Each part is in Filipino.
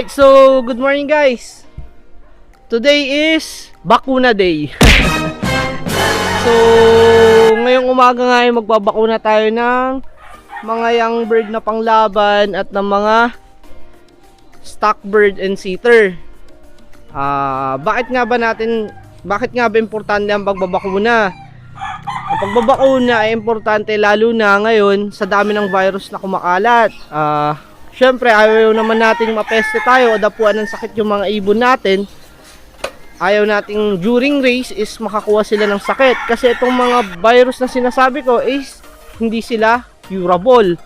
Alright, so good morning guys. Today is Bakuna Day. so, ngayong umaga nga ay magbabakuna tayo ng mga young bird na panglaban at ng mga stock bird and seater. Ah, bakit nga ba natin bakit nga ba importante ang pagbabakuna? Ang pagbabakuna ay importante lalo na ngayon sa dami ng virus na kumakalat. Ah, syempre ayaw naman nating mapeste tayo o dapuan ng sakit yung mga ibon natin. Ayaw nating during race is makakuha sila ng sakit kasi itong mga virus na sinasabi ko is hindi sila curable.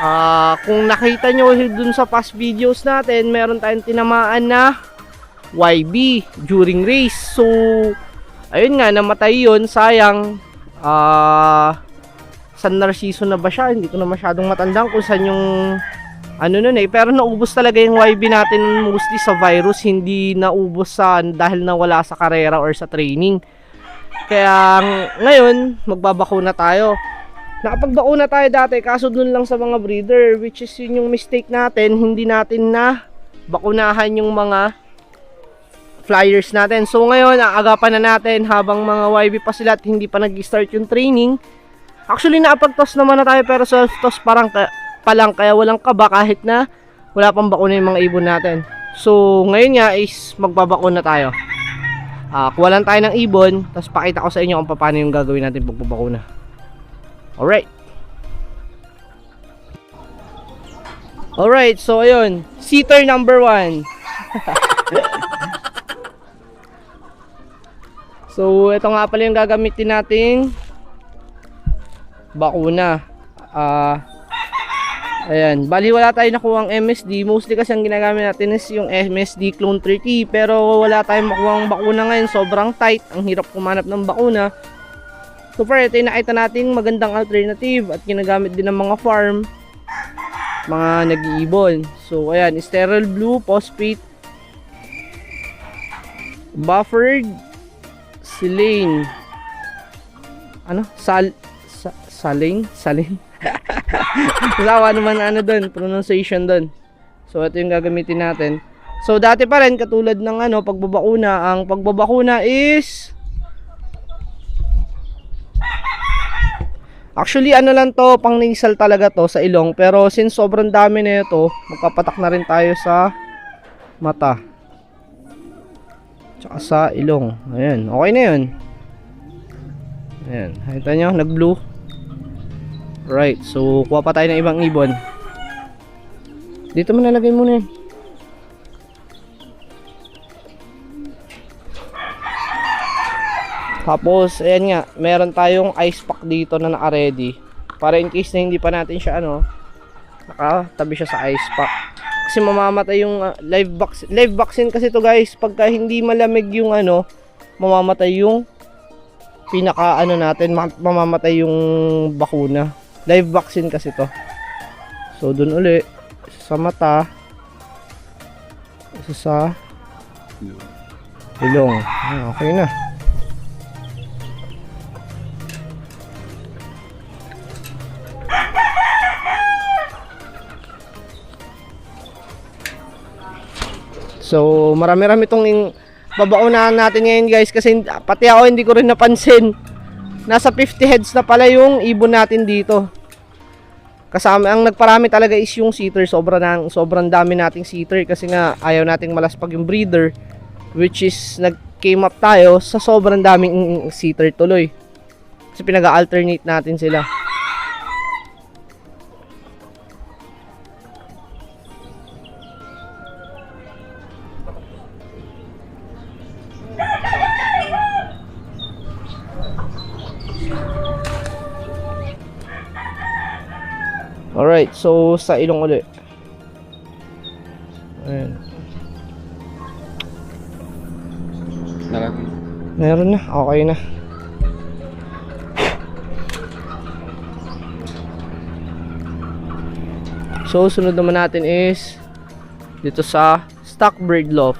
Ah, kung nakita nyo dun sa past videos natin, meron tayong tinamaan na YB during race. So, ayun nga, namatay yun. Sayang, ah, San Narciso na ba siya? Hindi ko na masyadong matandang kung saan yung ano nun eh. Pero naubos talaga yung YB natin mostly sa virus. Hindi naubos sa dahil nawala sa karera or sa training. Kaya ngayon, magbabakuna tayo. Nakapagbakuna tayo dati kaso dun lang sa mga breeder which is yun yung mistake natin. Hindi natin na bakunahan yung mga flyers natin. So ngayon, aagapan na natin habang mga YB pa sila at hindi pa nag-start yung training. Actually, naapag-toss naman na tayo pero self-toss parang pa lang kaya walang kaba kahit na wala pang bakuna yung mga ibon natin. So ngayon nga is magbabakuna tayo. Ah, kuha lang tayo ng ibon, tapos pakita ko sa inyo kung paano yung gagawin natin pagbabakuna. Alright. Alright, so ayun. Seater number one. So, ito nga pala yung gagamitin nating bakuna. Ah, ayan. Bali, wala tayo nakuha MSD. Mostly kasi ang ginagamit natin is yung MSD Clone 30. Pero wala tayong makuha bakuna ngayon. Sobrang tight. Ang hirap kumanap ng bakuna. So, far, ito yung nakita nating magandang alternative at ginagamit din ng mga farm. Mga nag-iibon. So, ayan. Sterile Blue, Phosphate, Buffered, Silane. Ano? Sal sa, saling? Salin? Sawa naman ano doon, pronunciation doon. So ito yung gagamitin natin. So dati pa rin katulad ng ano pagbabakuna, ang pagbabakuna is Actually ano lang to, pang nasal talaga to sa ilong, pero since sobrang dami na ito, magpapatak na rin tayo sa mata. Tsaka sa ilong. Ayan, okay na yun. Ayan, nakita nyo, nag-blue. Right, so kuha pa tayo ng ibang ibon. Dito mo nalagay muna yan. Tapos, ayan nga, meron tayong ice pack dito na naka-ready. Para in case na hindi pa natin siya ano, nakatabi siya sa ice pack. Kasi mamamatay yung uh, live vaccine. Live vaccine kasi to guys, pagka hindi malamig yung ano, mamamatay yung pinaka ano natin, ma- mamamatay yung bakuna. Live vaccine kasi to. So dun uli isa sa mata. Isa sa ilong. Ah, okay na. So, marami-rami itong babaunahan natin ngayon guys kasi pati ako hindi ko rin napansin. Nasa 50 heads na pala yung ibon natin dito. Kasama ang nagparami talaga is yung seater, sobrang nang sobrang dami nating seater kasi nga ayaw nating malaspag yung breeder which is nag came up tayo sa sobrang daming seater tuloy. Kasi pinag-alternate natin sila. Alright, so sa ilong ulit. Ayan. Nalagay. Meron na, okay na. So, sunod naman natin is dito sa Stockbird Loft.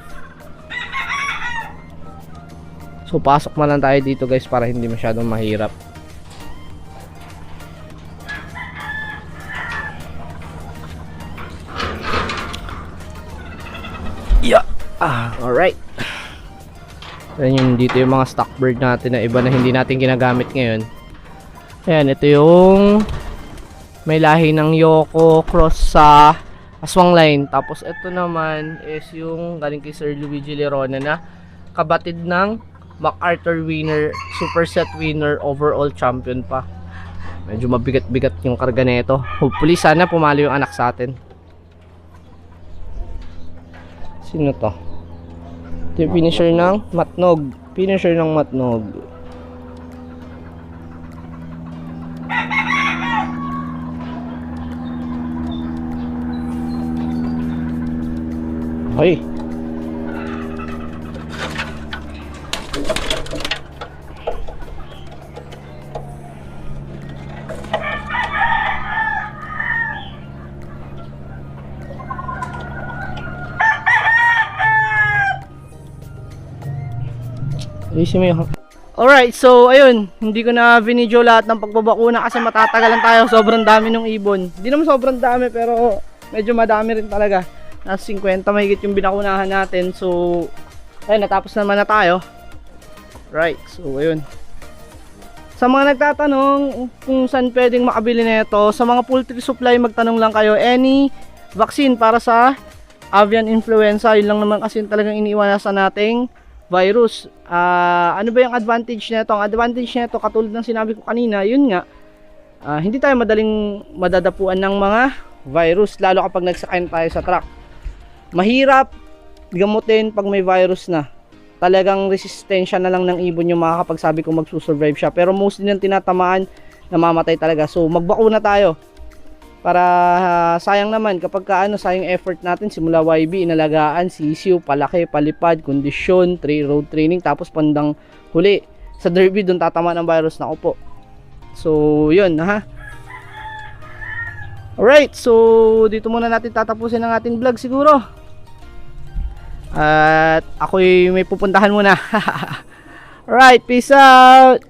So, pasok man lang tayo dito guys para hindi masyadong mahirap. Alright. Ayan yung dito yung mga stock bird natin na iba na hindi natin ginagamit ngayon. Ayan, ito yung may lahi ng Yoko cross sa Aswang Line. Tapos ito naman is yung galing kay Sir Luigi Lerona na kabatid ng MacArthur winner, superset winner, overall champion pa. Medyo mabigat-bigat yung karga nito. Hopefully sana pumalo yung anak sa atin. Sino to? Ito yung finisher ng Matnog. Finisher ng Matnog. Hoy. Ayusin mo yung... Alright, so ayun, hindi ko na video lahat ng pagbabakuna kasi matatagalan tayo. Sobrang dami ng ibon. Hindi naman sobrang dami pero medyo madami rin talaga. Nasa 50 mahigit yung binakunahan natin. So, ayun, natapos naman na tayo. Right, so ayun. Sa mga nagtatanong kung saan pwedeng makabili na ito, sa mga poultry supply magtanong lang kayo. Any vaccine para sa avian influenza, yun lang naman kasi talagang iniiwasan nating virus. Ah, ano ba yung advantage nito? Ang advantage nito katulad ng sinabi ko kanina, yun nga, ah, hindi tayo madaling madadapuan ng mga virus lalo kapag nagsakayin tayo sa truck. Mahirap gamutin pag may virus na. Talagang resistensya na lang ng ibon yung makakapagsabi kung magsusurvive siya. Pero mostly ng tinatamaan, namamatay talaga. So magbakuna tayo para ah, sayang naman kapag ka, ano sayang effort natin simula YB inalagaan sisiw palaki palipad kondisyon tra- road training tapos pandang huli. Sa derby doon tatama ng virus. Na upo so yun ha? Alright so dito muna natin tatapusin ang ating vlog siguro. At ako'y may pupuntahan muna. Alright peace out